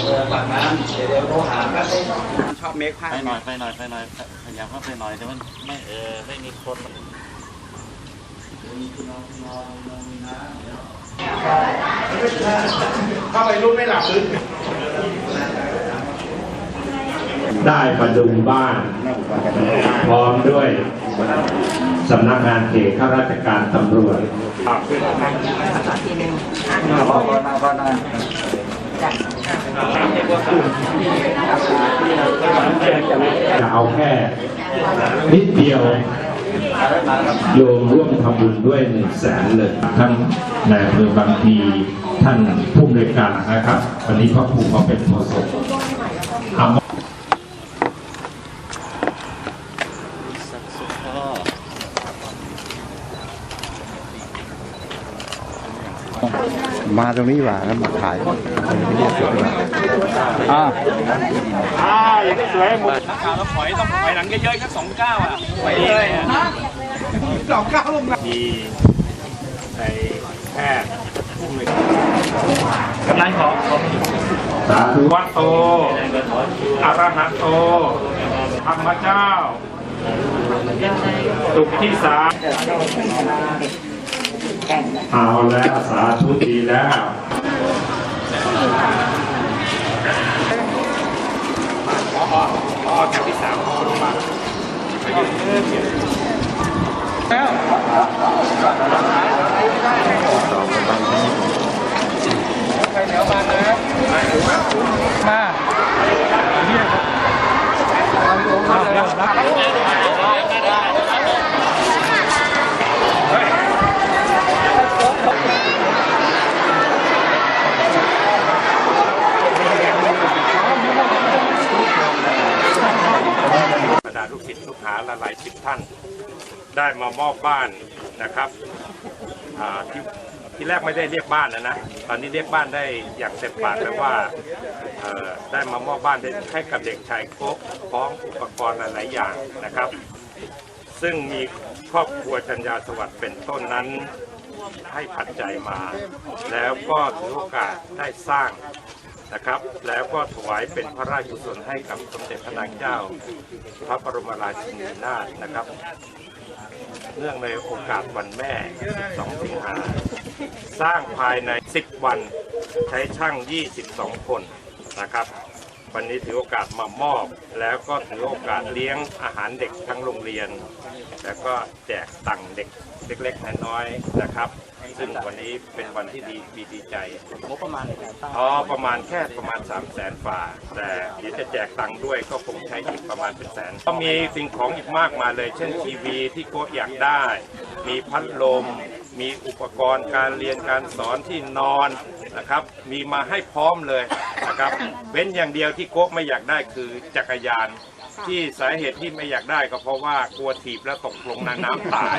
เออปากน้ำเดี๋ยวเดี๋ยวโทรหาแป๊บนึงชอบเมคภาพไปหน่อยไปหน่อยไปหน่อยพยายามเข้าไปหน่อยแต่มันไม่เออไม่มีคนเข้าไปรุ่นไม่หลับลึกได้มาดูบ้านพร้อมด้วยสำนักงานเขตข้าราชการตำรวจพ่อพ่อหน้าพ่อหน้า จะเอาแค่นิดเดียวโยมร่วมทำบุญด้วยหนึ่งแสนเลยทั้งในอำเภอบางทีท่านผู้บริการนะครับ วันนี้พระครูมาเป็นโฆษกเอา มาตรงนี้ดีกว่าแล้วมาถ่ายไม่ได้สวยดีกว่าอ่าอ่าอย่างนี้สวยหมดนักข่าวต้องถอยต้องถอยหลังเยอะๆแค่สองก้าวอะไปเลยสองก้าวลงมีในแพทย์ผู้อำนวยการกำลังขอขอสาธุวัดโตอรหันโตธรรมเจ้าตุกที่สาม เอาแล้วสาธุดีแล้วอ๋อแถวที่สามคนมาบร ลูกหลายสิบท่าน ได้มามอบบ้านนะครับที่ที่แรกไม่ได้เรียกบ้านนะนะตอนนี้เรียกบ้านได้อย่างเต็มปากแล้วว่าได้มามอบบ้านให้กับเด็กชายโคกพร้อมอุปกรณ์หลายอย่างนะครับ ซึ่งมีครอบครัวจัญญาสวัสดิ์เป็นต้นนั้นให้ปัจจัยมา แล้วก็ถือโอกาสได้สร้าง นะครับ แล้วก็ถวายเป็นพระราชกุศลให้กับสมเด็จพระนางเจ้า พระบรมราชินีนาถนะครับ เนื่องในโอกาสวันแม่ 12 สิงหา สร้างภายใน 10 วันใช้ช่าง 22 คนนะครับ วันนี้ถือโอกาสมามอบ แล้วก็ถือโอกาสเลี้ยงอาหารเด็กทั้งโรงเรียน แล้วก็แจกตังค์เด็กเล็กๆน้อยๆนะครับ ซึ่งวันนี้เป็นวันที่ดีมีดีใจงบประมาณในการสร้างอ๋อประมาณแค่ประมาณ3 0 0แสนฝ่า แต่เดี๋ยวจะแจกตังค์ด้วยก็คงใช้อีกประมาณเป็นแสน ก็มีสิ่งของอีกมากมายเลย เช่นทีวีที่โค้ชอยากได้ มีพัดลม มีอุปกรณ์การเรียนการสอนที่นอนนะครับ มีมาให้พร้อมเลยนะครับ เว้นอย่างเดียวที่โค้กไม่อยากได้คือจักรยาน ที่สาเหตุที่ไม่อยากได้ก็เพราะว่ากลัวถีบแล้วตกลงน้ำตาย